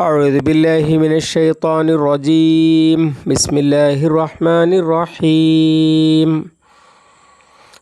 أعوذ بالله من الشيطان الرجيم. بسم الله الرحمن الرحيم.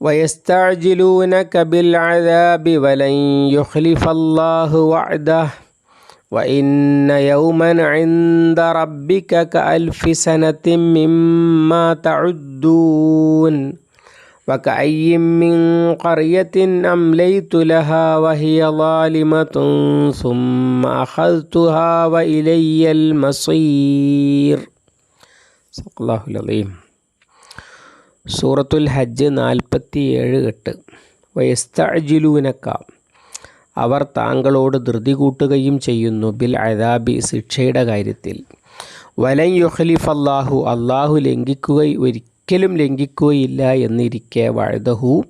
ويستعجلونك بالعذاب ولن يخلف الله وعده. وإن يوما عند ربك كألف سنة مما تعدون. وكأي من قرية أمليت لها وهي ظالمة ثم أخذتها وإلي المصير صدق الله العظيم സൂറത്തുൽ ഹജ്ജ് നാൽപ്പത്തിയേഴ് എട്ട് വയസ്തഅജിലൂനക്ക അവർ താങ്കളോട് ധൃതി കൂട്ടുകയും ചെയ്യുന്നു ബിൽ അദാബി ശിക്ഷയുടെ കാര്യത്തിൽ വലൻ യുഖലിഫ് അള്ളാഹു അള്ളാഹു ലംഘിക്കുക ഒരിക്കലും ലംഘിക്കുകയില്ല എന്നിരിക്കെ വഴുതഹു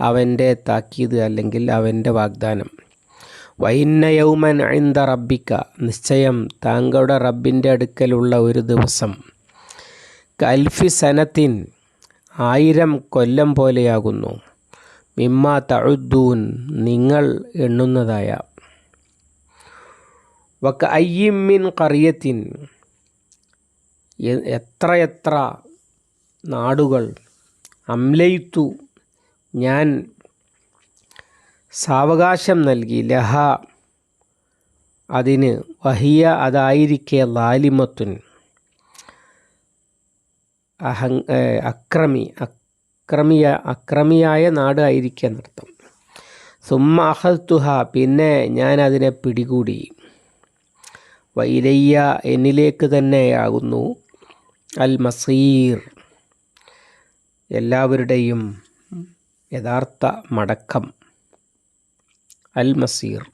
അവന്റെ താക്കീത് അല്ലെങ്കിൽ അവന്റെ വാഗ്ദാനം. വൈന്ന യൗമൻ അഴിന്ത റബ്ബിക്ക നിശ്ചയം താങ്കളുടെ റബ്ബിന്റെ അടുക്കലുള്ള ഒരു ദിവസം. കൽഫി സനത്തിൻ ആയിരം കൊല്ലം പോലെയാകുന്നു. മിമ്മ തഴുദ്ദൂൻ നിങ്ങൾ എണ്ണുന്നതായ. വക്ക അയ്യിമ്മിൻ കറിയത്തിൻ എത്രയെത്ര നാടുകൾ. അംലയിത്തു ഞാൻ സാവകാശം നൽകി. ലഹ. അതിന് വഹിയ അതായിരിക്കെ ലാലിമത്തുൻ. അഹങ് അക്രമി. അക്രമിയ അക്രമിയായ നാട് ആയിരിക്കുക എന്നർത്ഥം. സുമ്മ അഹത്തുഹ പിന്നെ ഞാൻ അതിനെ പിടികൂടി. വൈലയ്യ എന്നിലേക്ക് തന്നെയാകുന്നു അൽ മസീർ. എല്ലാവരുടെയും യഥാർത്ഥ മടക്കം. അൽ മസീർ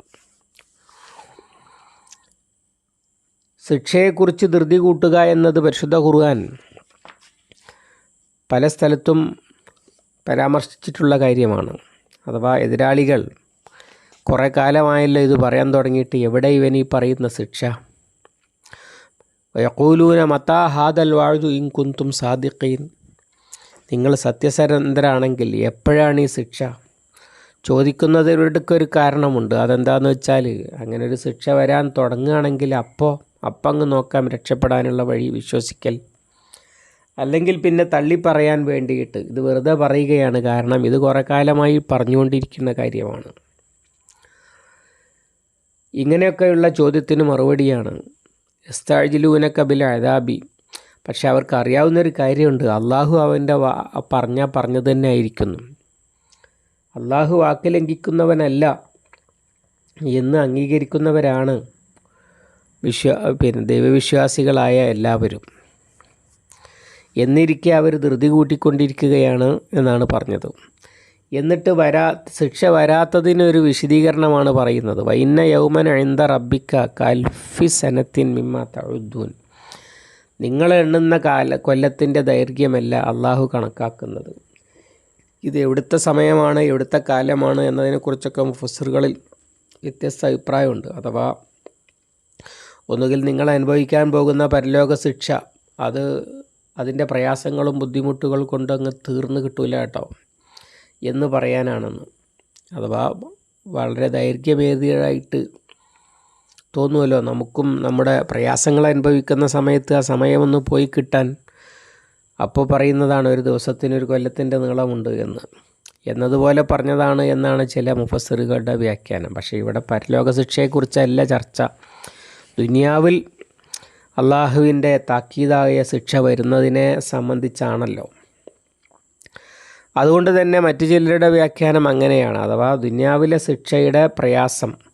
ശിക്ഷയെക്കുറിച്ച് ധൃതി കൂട്ടുക എന്നത് പരിശുദ്ധ ഖുർആൻ പല സ്ഥലത്തും പരാമർശിച്ചിട്ടുള്ള കാര്യമാണ്. അഥവാ എതിരാളികൾ കുറേ കാലമായല്ലോ ഇത് പറയാൻ തുടങ്ങിയിട്ട് എവിടെ ഇവൻ ഈ പറയുന്ന ശിക്ഷ? യക്കൂലൂന മത്താ ഹാദൽ വാഴുതു ഇൻ കുന്തും സാദിഖീൻ. നിങ്ങൾ സത്യസരന്ധരാണെങ്കിൽ എപ്പോഴാണ് ഈ ശിക്ഷ? ചോദിക്കുന്നതിനൊക്കെ ഒരു കാരണമുണ്ട്. അതെന്താണെന്ന് വെച്ചാൽ അങ്ങനെ ഒരു ശിക്ഷ വരാൻ തുടങ്ങുകയാണെങ്കിൽ അപ്പോൾ അപ്പം അങ്ങ് നോക്കാം രക്ഷപ്പെടാനുള്ള വഴി വിശ്വസിക്കൽ. അല്ലെങ്കിൽ പിന്നെ തള്ളി പറയാൻ വേണ്ടിയിട്ട് ഇത് വെറുതെ പറയുകയാണ് കാരണം ഇത് കുറേ കാലമായി പറഞ്ഞുകൊണ്ടിരിക്കുന്ന കാര്യമാണ്. ഇങ്ങനെയൊക്കെയുള്ള ചോദ്യത്തിന് മറുപടിയാണ്. എസ്താഴ്ജിലൂനക്കബിൽ അതാബി പക്ഷെ അവർക്ക് അറിയാവുന്നൊരു കാര്യമുണ്ട്. അള്ളാഹു അവന്റെ പറഞ്ഞാൽ പറഞ്ഞത് തന്നെ ആയിരിക്കുന്നു. അള്ളാഹു വാക്ക് ലംഘിക്കുന്നവനല്ല എന്ന് അംഗീകരിക്കുന്നവരാണ് വിശ്വ പിന്നെ ദൈവവിശ്വാസികളായ എല്ലാവരും. എന്നിരിക്കെ അവർ ധൃതി കൂട്ടിക്കൊണ്ടിരിക്കുകയാണ് എന്നാണ് പറഞ്ഞത്. എന്നിട്ട് വരാ ശിക്ഷ വരാത്തതിനൊരു വിശദീകരണമാണ് പറയുന്നത്. വൈന്ന യൗമൻ അഴിന്ത റബ്ബിക്ക കൽഫി സനത്തിൻ മിമ്മ തഴുദ്ദൂൻ നിങ്ങൾ എണ്ണുന്ന കാല കൊല്ലത്തിന്റെ ദൈർഘ്യമല്ല അള്ളാഹു കണക്കാക്കുന്നത്. ഇത് എവിടുത്തെ സമയമാണ് എവിടുത്തെ കാലമാണ് എന്നതിനെക്കുറിച്ചൊക്കെ മുഫസറുകളിൽ വ്യത്യസ്ത അഭിപ്രായമുണ്ട്. അഥവാ ഒന്നുകിൽ നിങ്ങൾ അനുഭവിക്കാൻ പോകുന്ന പരലോക ശിക്ഷ അത് അതിന്റെ പ്രയാസങ്ങളും ബുദ്ധിമുട്ടുകൾ കൊണ്ട് അങ്ങ് തീർന്നു കിട്ടൂല കേട്ടോ എന്ന് പറയാനാണെന്ന്. അഥവാ വളരെ ദൈർഘ്യമേറിയതായിട്ട് തോന്നുമല്ലോ നമുക്കും നമ്മുടെ പ്രയാസങ്ങൾ അനുഭവിക്കുന്ന സമയത്ത് ആ സമയമൊന്ന് പോയി കിട്ടാൻ. അപ്പോൾ പറയുന്നതാണ് ഒരു ദിവസത്തിന് ഒരു കൊല്ലത്തിന്റെ നീളമുണ്ട് എന്ന്. എന്നതുപോലെ പറഞ്ഞതാണ് എന്നാണ് ചില മുഫസറുകളുടെ വ്യാഖ്യാനം. പക്ഷേ ഇവിടെ പരലോക ശിക്ഷയെക്കുറിച്ചല്ല ചർച്ച. ദുനിയാവിൽ അള്ളാഹുവിന്റെ താക്കീതായ ശിക്ഷ വരുന്നതിനെ സംബന്ധിച്ചാണല്ലോ. അതുകൊണ്ട് തന്നെ മറ്റു ചിലരുടെ വ്യാഖ്യാനം അങ്ങനെയാണ്. അഥവാ ദുന്യാവിലെ ശിക്ഷയുടെ പ്രയാസം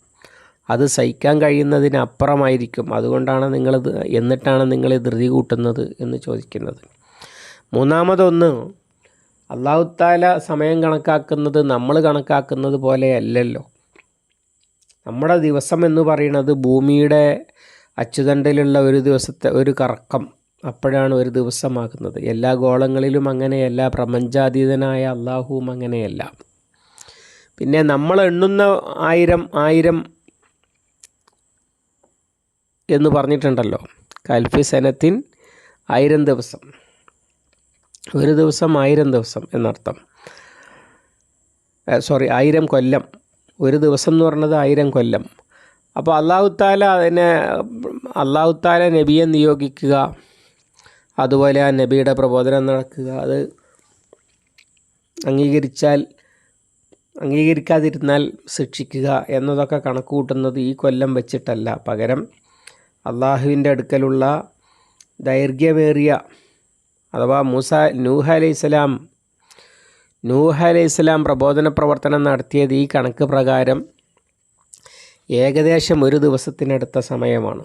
അത് സഹിക്കാൻ കഴിയുന്നതിനപ്പുറമായിരിക്കും. അതുകൊണ്ടാണ് നിങ്ങളിത് എന്നിട്ടാണ് നിങ്ങൾ ധൃതി കൂട്ടുന്നത് എന്ന് ചോദിക്കുന്നത്. മൂന്നാമതൊന്ന് അള്ളാഹുത്താല സമയം കണക്കാക്കുന്നത് നമ്മൾ കണക്കാക്കുന്നത് പോലെയല്ലല്ലോ നമ്മുടെ ദിവസം എന്ന് പറയുന്നത് ഭൂമിയുടെ അച്ചുതണ്ടിലുള്ള ഒരു ദിവസത്തെ ഒരു കറക്കം അപ്പോഴാണ് ഒരു ദിവസമാകുന്നത്. എല്ലാ ഗോളങ്ങളിലും അങ്ങനെയല്ല പ്രപഞ്ചാതീതനായ അള്ളാഹുവും അങ്ങനെയല്ല. പിന്നെ നമ്മൾ എണ്ണുന്ന ആയിരം ആയിരം എന്ന് പറഞ്ഞിട്ടുണ്ടല്ലോ. കൽഫി സനത്തിൻ ആയിരം ദിവസം. ഒരു ദിവസം ആയിരം ദിവസം എന്നർത്ഥം. സോറി ആയിരം കൊല്ലം. ഒരു ദിവസം എന്ന് പറഞ്ഞത് ആയിരം കൊല്ലം. അപ്പോൾ അള്ളാഹുത്താല അതിനെ അള്ളാഹുത്താല നബിയെ നിയോഗിക്കുക അതുപോലെ ആ നബിയുടെ പ്രബോധനം നടക്കുക അത് അംഗീകരിച്ചാൽ അംഗീകരിക്കാതിരുന്നാൽ ശിക്ഷിക്കുക എന്നതൊക്കെ കണക്ക് കൂട്ടുന്നത് ഈ കൊല്ലം വെച്ചിട്ടല്ല. പകരം അള്ളാഹുവിന്റെ അടുക്കലുള്ള ദൈർഘ്യമേറിയ അഥവാ മൂസ നൂഹ അലൈഹിസ്സലാം നൂഹ അലൈഹിസ്സലാം പ്രബോധന പ്രവർത്തനം നടത്തിയത് ഈ കണക്ക് പ്രകാരം ഏകദേശം ഒരു ദിവസത്തിനടുത്ത സമയമാണ്.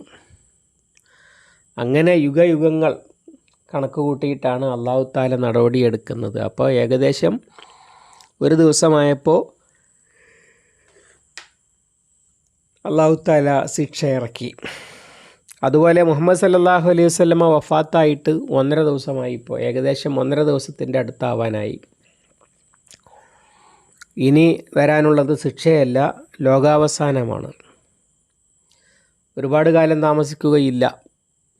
അങ്ങനെ യുഗയുഗങ്ങൾ കണക്ക് കൂട്ടിയിട്ടാണ് അള്ളാഹു താല നടപടിയെടുക്കുന്നത്. അപ്പോൾ ഏകദേശം ഒരു ദിവസമായപ്പോൾ അള്ളാഹു താല ശിക്ഷ ഇറക്കി അതുപോലെ മുഹമ്മദ് സല്ലാഹു അലൈഹി വസല്ലമ വഫാത്തായിട്ട് ഒന്നര ദിവസമായി ഇപ്പോൾ. ഏകദേശം ഒന്നര ദിവസത്തിന്റെ അടുത്താവാനായി. ഇനി വരാനുള്ളത് ശിക്ഷയല്ല ലോകാവസാനമാണ്. ഒരുപാട് കാലം താമസിക്കുകയില്ല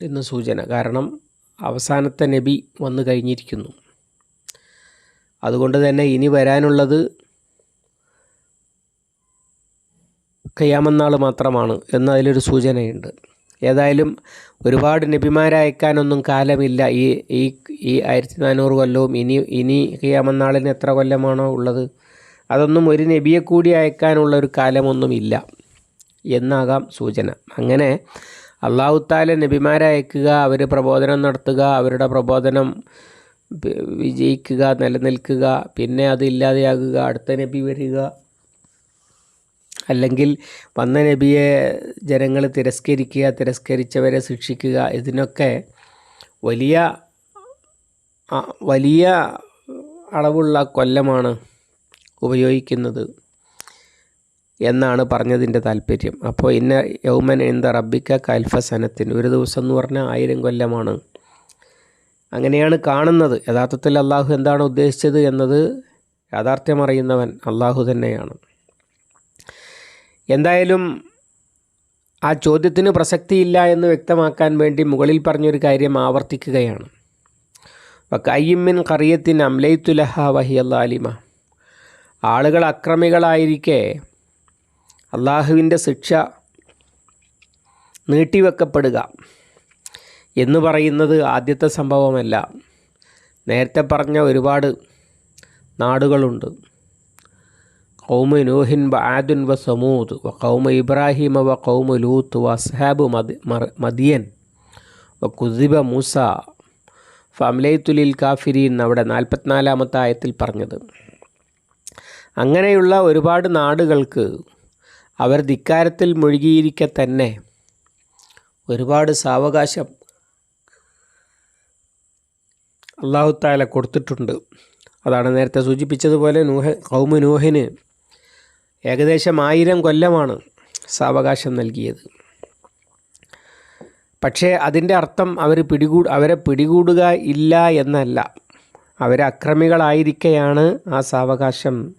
എന്ന് സൂചന. കാരണം അവസാനത്തെ നബി വന്നു കഴിഞ്ഞിരിക്കുന്നു. അതുകൊണ്ട് തന്നെ ഇനി വരാനുള്ളത് കയ്യാമെന്നാൾ മാത്രമാണ് എന്നതിലൊരു സൂചനയുണ്ട്. ഏതായാലും ഒരുപാട് നബിമാരെ അയക്കാനൊന്നും കാലമില്ല. ഈ ഈ ഈ ആയിരത്തി നാനൂറ് കൊല്ലവും ഇനി ഇനി ഹിയാമന്നാളിന് എത്ര കൊല്ലമാണോ ഉള്ളത്? അതൊന്നും ഒരു നബിയെ കൂടി അയക്കാനുള്ള ഒരു കാലമൊന്നുമില്ല എന്നാകാം സൂചന. അങ്ങനെ അള്ളാഹുത്താല നബിമാരെ അയക്കുക അവർ പ്രബോധനം നടത്തുക അവരുടെ പ്രബോധനം വിജയിക്കുക നിലനിൽക്കുക പിന്നെ അത് ഇല്ലാതെയാകുക അടുത്ത നബി വരിക അല്ലെങ്കിൽ വന്ന നബിയെ ജനങ്ങൾ തിരസ്കരിക്കുക തിരസ്കരിച്ചവരെ ശിക്ഷിക്കുക ഇതിനൊക്കെ വലിയ വലിയ അളവുള്ള കൊല്ലമാണ് ഉപയോഗിക്കുന്നത് എന്നാണ് പറഞ്ഞതിന്റെ താല്പര്യം. അപ്പോൾ ഇന്ന യൗമൻ എന്ത റബ്ബിക്ക കൽഫ സനത്തിന് ഒരു ദിവസം എന്ന് പറഞ്ഞാൽ ആയിരം കൊല്ലമാണ്. അങ്ങനെയാണ് കാണുന്നത്. യഥാർത്ഥത്തിൽ അള്ളാഹു എന്താണ് ഉദ്ദേശിച്ചത് എന്നത് യാഥാർത്ഥ്യം അറിയുന്നവൻ അള്ളാഹു തന്നെയാണ്. എന്തായാലും ആ ചോദ്യത്തിന് പ്രസക്തിയില്ല എന്ന് വ്യക്തമാക്കാൻ വേണ്ടി മുകളിൽ പറഞ്ഞൊരു കാര്യം ആവർത്തിക്കുകയാണ്. കയ്യമ്മിൻ കറിയത്തിൻ അംലൈത്തുലഹ വഹിയല്ല അലിമ ആളുകൾ അക്രമികളായിരിക്കെ അള്ളാഹുവിന്റെ ശിക്ഷ നീട്ടിവെക്കപ്പെടുക എന്ന് പറയുന്നത് ആദ്യത്തെ സംഭവമല്ല. നേരത്തെ പറഞ്ഞ ഒരുപാട് നാടുകളുണ്ട്. കൗമ നൂഹിൻ വ ആദുൻ വ സമൂദ് വ കൗമ ഇബ്രാഹിമ വ കൗമ ലൂത്ത് വ മർ- മദിയൻ വ കുസിബ മൂസ ഫംലൈത്തുലിൽ കാഫിരീൻ അവിടെ നാൽപ്പത്തിനാലാമത്തെ ആയത്തിൽ പറഞ്ഞത്. അങ്ങനെയുള്ള ഒരുപാട് നാടുകൾക്ക് അവർ ധിക്കാരത്തിൽ മുഴുകിയിരിക്കെ തന്നെ ഒരുപാട് സാവകാശം അള്ളാഹുത്താല കൊടുത്തിട്ടുണ്ട്. അതാണ് നേരത്തെ സൂചിപ്പിച്ചതുപോലെ നൂഹ കൗമ നൂഹിന് ഏകദേശം ആയിരം കൊല്ലമാണ് സാവകാശം നൽകിയത്. പക്ഷേ അതിന്റെ അർത്ഥം അവർ പിടികൂ അവരെ പിടികൂടുക ഇല്ല എന്നല്ല. അവരെ അക്രമികളായിരിക്കെയാണ് ആ സാവകാശം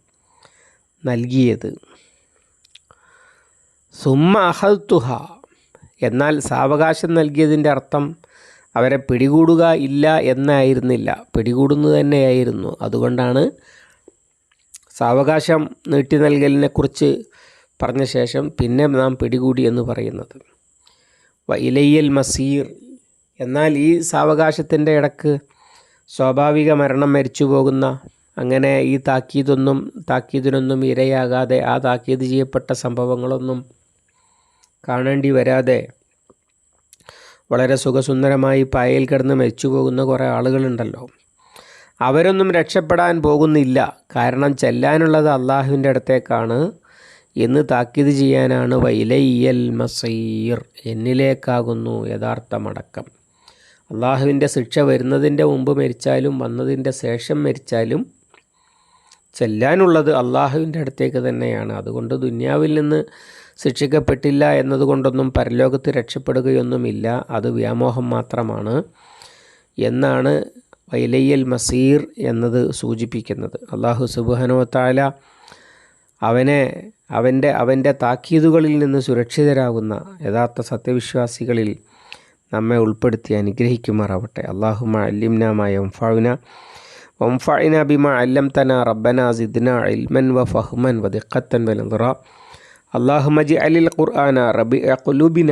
നൽകിയത്. സുമ്മ അഹൽത്തുഹ എന്നാൽ സാവകാശം നൽകിയതിന്റെ അർത്ഥം അവരെ പിടികൂടുക ഇല്ല എന്നായിരുന്നില്ല. പിടികൂടുന്നത് തന്നെയായിരുന്നു. അതുകൊണ്ടാണ് സാവകാശം നീട്ടി നൽകലിനെക്കുറിച്ച് പറഞ്ഞ ശേഷം പിന്നെ നാം പിടികൂടി എന്ന് പറയുന്നത്. വൈലയ്യൽ മസീർ. എന്നാൽ ഈ സാവകാശത്തിന്റെ ഇടയ്ക്ക് സ്വാഭാവിക മരണം മരിച്ചു പോകുന്ന അങ്ങനെ ഈ താക്കീതൊന്നും താക്കീതിനൊന്നും ഇരയാകാതെ ആ താക്കീത് ചെയ്യപ്പെട്ട സംഭവങ്ങളൊന്നും കാണേണ്ടി വരാതെ വളരെ സുഖസുന്ദരമായി പായയിൽ കിടന്ന് മരിച്ചു പോകുന്ന കുറേ ആളുകളുണ്ടല്ലോ. അവരൊന്നും രക്ഷപ്പെടാൻ പോകുന്നില്ല. കാരണം ചെല്ലാനുള്ളത് അള്ളാഹുവിന്റെ അടുത്തേക്കാണ്. എന്ന് താക്കീത് ചെയ്യാനാണ്. വൈലയ്യൽ മസീർ. എന്നിലേക്കാകുന്നു യഥാർത്ഥ മടക്കം അള്ളാഹുവിന്റെ ശിക്ഷ വരുന്നതിന്റെ മുമ്പ് മരിച്ചാലും വന്നതിന്റെ ശേഷം മരിച്ചാലും ചെല്ലാനുള്ളത് അള്ളാഹുവിന്റെ അടുത്തേക്ക് തന്നെയാണ്. അതുകൊണ്ട് ദുന്യാവിൽ നിന്ന് ശിക്ഷിക്കപ്പെട്ടില്ല എന്നതുകൊണ്ടൊന്നും പരലോകത്ത് രക്ഷപ്പെടുകയൊന്നുമില്ല. അത് വ്യാമോഹം മാത്രമാണ്. എന്നാണ് വൈലയ്യൽ മസീർ എന്നത് സൂചിപ്പിക്കുന്നത്. അള്ളാഹു സുബുഹനുവത്തായ അവനെ അവന്റെ അവന്റെ താക്കീതുകളിൽ നിന്ന് സുരക്ഷിതരാകുന്ന യഥാർത്ഥ സത്യവിശ്വാസികളിൽ നമ്മെ ഉൾപ്പെടുത്തി അനുഗ്രഹിക്കുമാറാവട്ടെ. അള്ളാഹുമ അല്ലിംനാമായ ഒംഫാവിന വംഫായിന ബിമ അല്ലം തന റബ്ബന സിദ്ന ഇൽമൻ വ ഫഹ്മൻ വ ദിഖത്തൻ വൽ അള്ളാഹു മജി അലിൽ ഖുർആന റബി അഖുലൂബിന